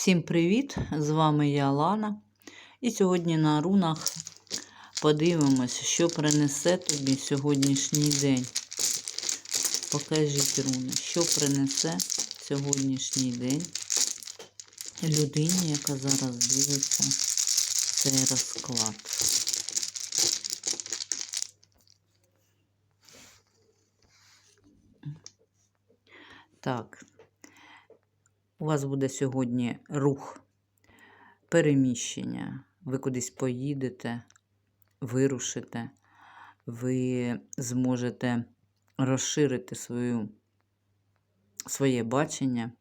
Всім привіт! З вами я Лана. І сьогодні на рунах подивимося, що принесе тобі сьогоднішній день. Покажіть руни, що принесе сьогоднішній день людині, яка зараз дивиться цей розклад. Так, у вас буде сьогодні рух, переміщення. Ви кудись поїдете, вирушите, ви зможете розширити свою, своє бачення,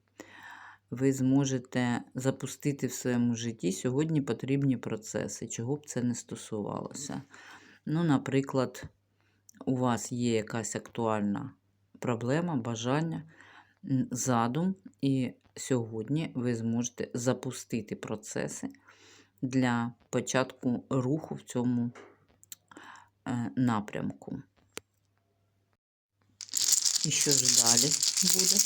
ви зможете запустити в своєму житті сьогодні потрібні процеси, чого б це не стосувалося. Ну, наприклад, у вас є якась актуальна проблема, бажання задум, і сьогодні ви зможете запустити процеси для початку руху в цьому е, напрямку. І що ж далі буде?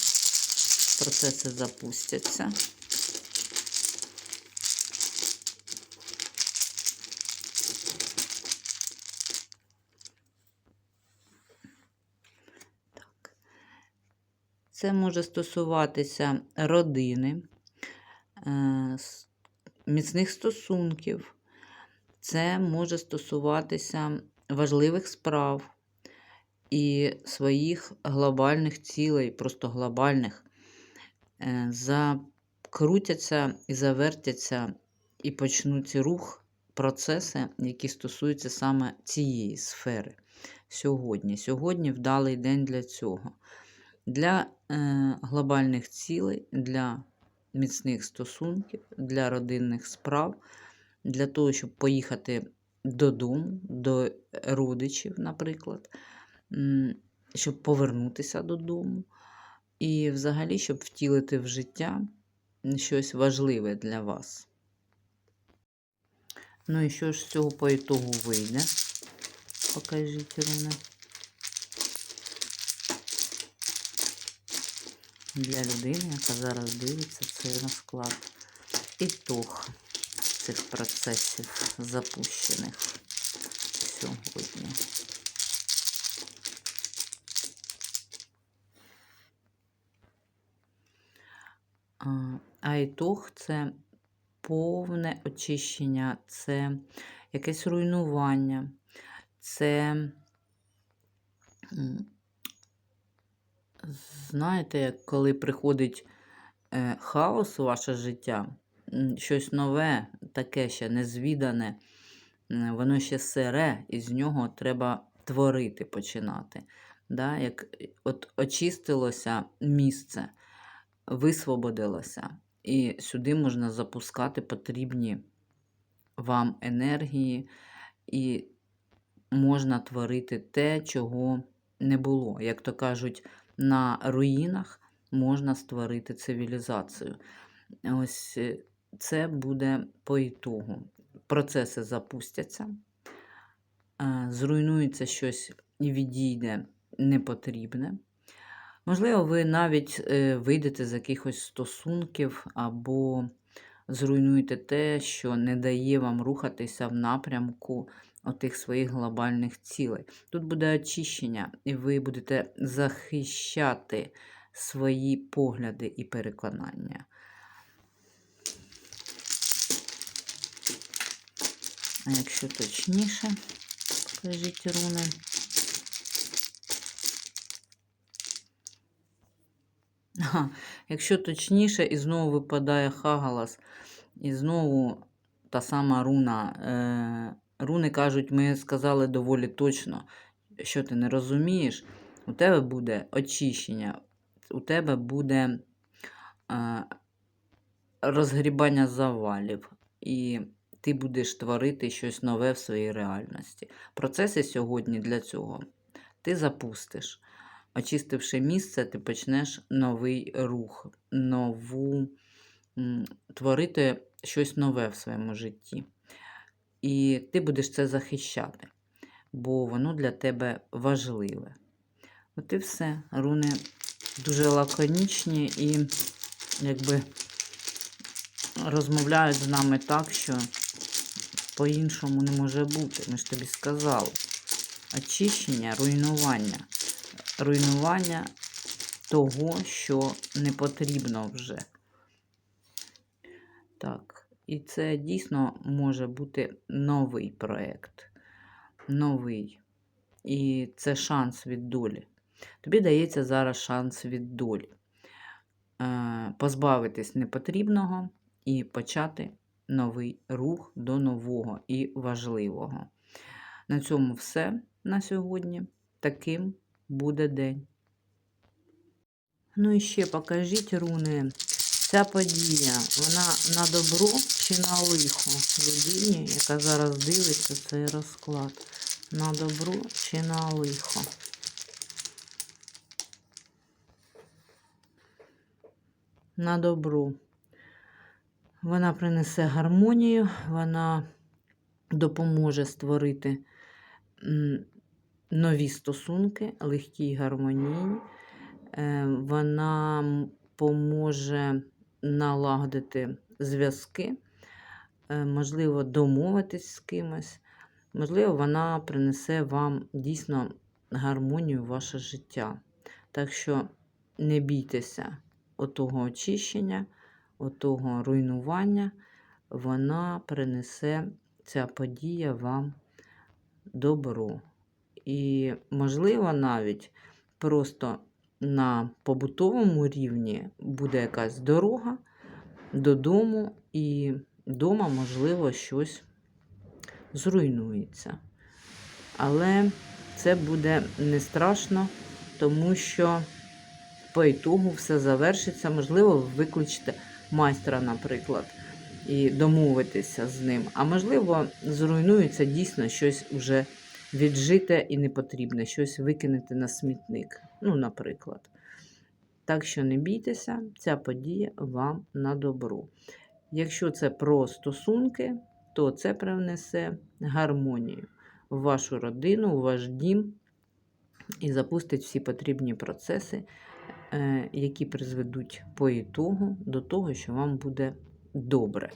Процеси запустяться. Це може стосуватися родини, е, міцних стосунків, це може стосуватися важливих справ і своїх глобальних цілей, просто глобальних, е, закрутяться і завертяться, і почнуть рух, процеси, які стосуються саме цієї сфери. Сьогодні. Сьогодні вдалий день для цього для е, глобальних цілей, для міцних стосунків, для родинних справ, для того, щоб поїхати додому, до родичів, наприклад, щоб повернутися додому. І взагалі, щоб втілити в життя щось важливе для вас. Ну і що ж з цього по ітогу вийде? Покажіть, Руна. Для людини, яка зараз дивиться цей розклад. Ітог цих процесів запущених сьогодні. А ітог це повне очищення, це якесь руйнування, це знаєте, коли приходить е, хаос у ваше життя, щось нове, таке ще незвідане, воно ще сире, і з нього треба творити починати. Да? Як от очистилося місце, висвободилося, і сюди можна запускати потрібні вам енергії, і можна творити те, чого не було. Як то кажуть, на руїнах можна створити цивілізацію. Ось е, це буде по ітогу. Процеси запустяться, е, зруйнується щось і відійде непотрібне. Можливо, ви навіть е, вийдете з якихось стосунків або зруйнуєте те, що не дає вам рухатися в напрямку отих своїх глобальних цілей. Тут буде очищення, і ви будете захищати свої погляди і переконання. А якщо точніше, покажіть руни. Ага, якщо точніше, і знову випадає хагалас, і знову та сама руна е, Руни кажуть, ми сказали доволі точно, що ти не розумієш, у тебе буде очищення, у тебе буде е, розгрібання завалів, і ти будеш творити щось нове в своїй реальності. Процеси сьогодні для цього ти запустиш. Очистивши місце, ти почнеш новий рух, нову творити щось нове в своєму житті. І ти будеш це захищати, бо воно для тебе важливе. От і все. Руни дуже лаконічні і, якби, розмовляють з нами так, що по-іншому не може бути. Ми ж тобі сказали. Очищення, руйнування. Руйнування того, що не потрібно вже. Так, і це дійсно може бути новий проєкт. Новий. І це шанс від долі. Тобі дається зараз шанс від долі. Е, Позбавитись непотрібного і почати новий рух до нового і важливого. На цьому все на сьогодні. Таким буде день. Ну і ще покажіть, руни, ця подія, вона на добро чи на лихо людині, яка зараз дивиться цей розклад. На добро чи на лихо? На добро. Вона принесе гармонію, вона допоможе створити нові стосунки, легкі й гармонійні. Е, Вона поможе налагодити зв'язки, е, можливо, домовитись з кимось. Можливо, вона принесе вам дійсно гармонію в ваше життя. Так що не бійтеся отого очищення, отого руйнування, вона принесе ця подія вам добро. І, можливо, навіть просто на побутовому рівні буде якась дорога додому, і вдома, можливо, щось зруйнується. Але це буде не страшно, тому що по ітогу все завершиться. Можливо, ви викличете майстра, наприклад, і домовитися з ним. А можливо, зруйнується дійсно щось вже віджите і непотрібне, щось викинете на смітник. Ну, наприклад. Так що не бійтеся, ця подія вам на добро. Якщо це про стосунки, то це привнесе гармонію в вашу родину, в ваш дім і запустить всі потрібні процеси, е, які призведуть по ітогу до того, що вам буде добре.